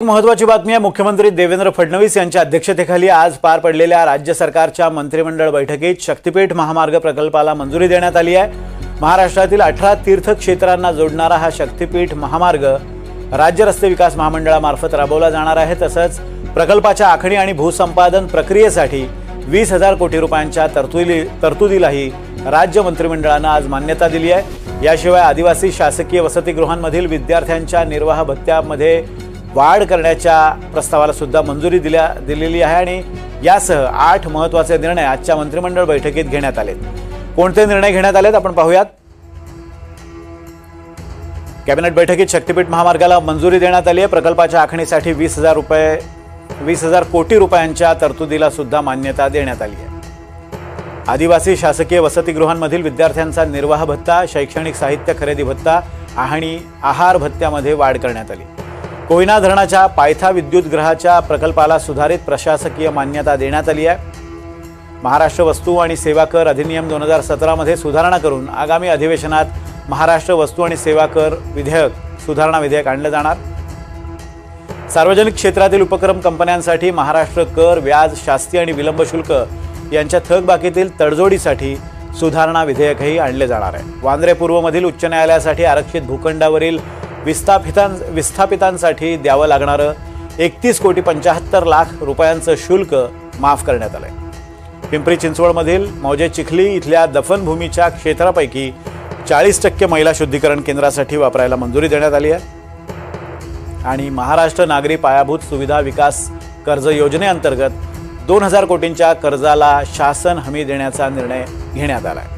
महत्वाची बातमी आहे. मुख्यमंत्री देवेंद्र फडणवीस यांच्या अध्यक्षतेखाली आज पार पडलेल्या राज्य सरकारच्या मंत्रिमंडळ बैठकीत शक्तीपीठ महामार्ग प्रकल्पाला मंजुरी देण्यात आली आहे. महाराष्ट्रातील अठरा तीर्थक्षेत्रांना जोडणारा हा शक्तीपीठ महामार्ग राज्य रस्ते विकास महामंडळामार्फत राबवला जाणार आहे. तसंच प्रकल्पाच्या आखणी आणि भूसंपादन प्रक्रियेसाठी वीस हजार कोटी रुपयांच्या तरतुदी तरतुदीलाही राज्य मंत्रिमंडळानं आज मान्यता दिली आहे. याशिवाय आदिवासी शासकीय वसतिगृहांमधील विद्यार्थ्यांच्या निर्वाह भत्त्यामध्ये वाढ करण्याच्या प्रस्तावाला सुद्धा मंजुरी दिल्या दिलेली आहे आणि यासह आठ महत्त्वाचे निर्णय आजच्या मंत्रिमंडळ बैठकीत घेण्यात आलेत. कोणते निर्णय घेण्यात आलेत आपण पाहूयात. कॅबिनेट बैठकीत शक्तीपीठ महामार्गाला मंजुरी देण्यात आली आहे. प्रकल्पाच्या आखणीसाठी वीस हजार रुपये वीस हजार कोटी रुपयांच्या तरतुदीला सुद्धा मान्यता देण्यात आली आहे. आदिवासी शासकीय वसतिगृहांमधील विद्यार्थ्यांचा निर्वाह भत्ता शैक्षणिक साहित्य खरेदी भत्ता आणि आहार भत्त्यामध्ये वाढ करण्यात आली. कोयना धरणाच्या पायथा विद्युत ग्रहाच्या प्रकल्पाला सुधारित प्रशासकीय मान्यता देण्यात आली आहे. महाराष्ट्र वस्तू आणि सेवा कर अधिनियम दोन हजार सतरामध्ये सुधारणा करून आगामी अधिवेशनात महाराष्ट्र वस्तू आणि सेवा कर विधेयक सुधारणा विधेयक आणलं जाणार. सार्वजनिक क्षेत्रातील उपक्रम कंपन्यांसाठी महाराष्ट्र कर व्याज शास्ती आणि विलंब शुल्क यांच्या थकबाकीतील तडजोडीसाठी सुधारणा विधेयकही आणले जाणार आहे. वांद्रे पूर्वमधील उच्च न्यायालयासाठी आरक्षित भूखंडावरील विस्थापितां विस्थापितांसाठी द्यावं लागणारं एकतीस कोटी पंच्याहत्तर लाख रुपयांचं शुल्क माफ करण्यात आलंय. पिंपरी चिंचवडमधील मौजे चिखली इथल्या दफनभूमीच्या क्षेत्रापैकी चाळीस टक्के महिला शुद्धीकरण केंद्रासाठी वापरायला मंजुरी देण्यात आली आहे. आणि महाराष्ट्र नागरी पायाभूत सुविधा विकास कर्ज योजनेअंतर्गत दोन हजार कोटींच्या कर्जाला शासन हमी देण्याचा निर्णय घेण्यात आला आहे